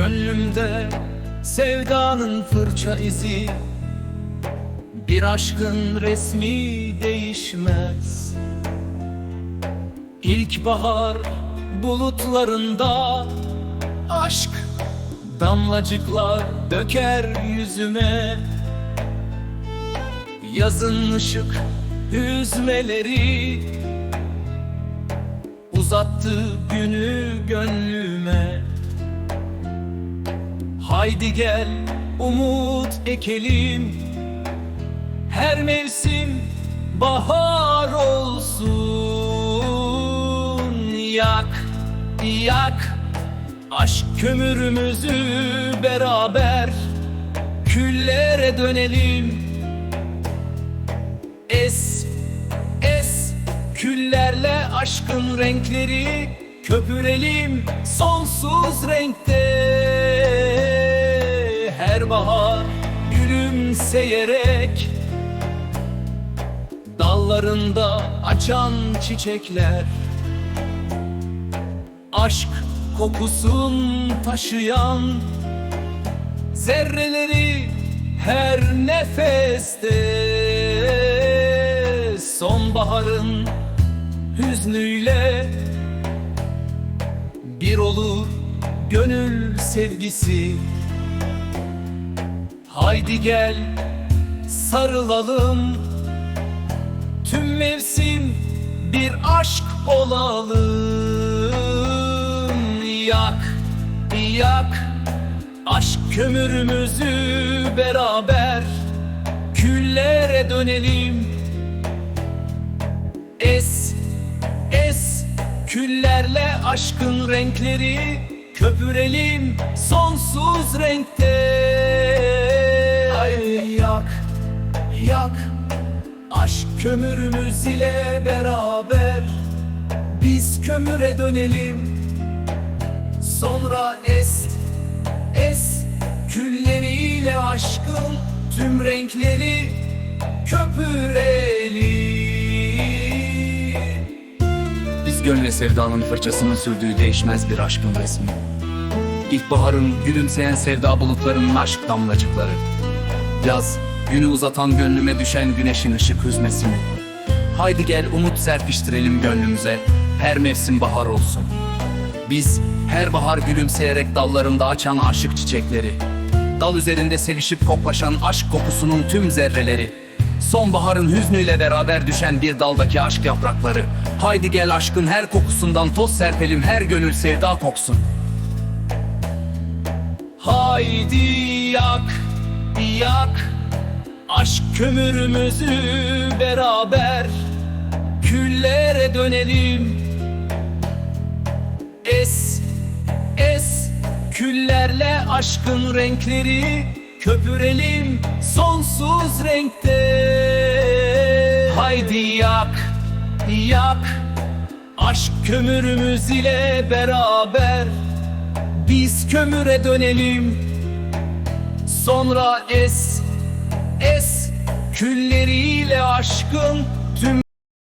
Gönlümde sevdanın fırça izi. Bir aşkın resmi değişmez. İlkbahar bulutlarında Aşk damlacıklar döker yüzüme. Yazın ışık hüzmeleri Uzattı günü gönlüme Haydi gel umut ekelim. Her mevsim bahar olsun. Yak, yak. Aşk kömürümüzü beraber Küllere dönelim. Es, es. Küllerle aşkın renkleri Köpürelim. Sonsuz renkte Her bahar gülümseyerek Dallarında açan çiçekler Aşk kokusun taşıyan Zerreleri her nefeste Sonbaharın hüznüyle Bir olur gönül sevgisi Haydi gel sarılalım. Tüm mevsim bir aşk olalım. Yak, yak Aşk kömürümüzü beraber Küllere dönelim. Es, es Küllerle aşkın renkleri Köpürelim. Sonsuz renkte yak Aşk kömürümüz ile beraber Biz kömüre dönelim Sonra es, es Külleriyle aşkın tüm renkleri köpürelim Biz gönle sevdanın fırçasının sürdüğü değişmez bir aşkın resmi. İlkbaharın gülümseyen sevda bulutlarının aşk damlacıkları. Yaz, günü uzatan gönlüme düşen güneşin ışık hüzmesini. Haydi gel umut serpiştirelim gönlümüze, her mevsim bahar olsun. Biz her bahar gülümseyerek dallarında açan aşık çiçekleri. Dal üzerinde sevişip koklaşan aşk kokusunun tüm zerreleri. Sonbaharın hüznüyle beraber düşen bir daldaki aşk yaprakları. Haydi gel aşkın her kokusundan toz serpelim her gönül sevda koksun. Haydi yak, yak Aşk kömürümüzü beraber Küllere dönelim. Es, es Küllerle aşkın renkleri Köpürelim sonsuz renkte. Haydi yak, yak Aşk kömürümüz ile beraber biz kömüre dönelim. Sonra es Külleriyle aşkın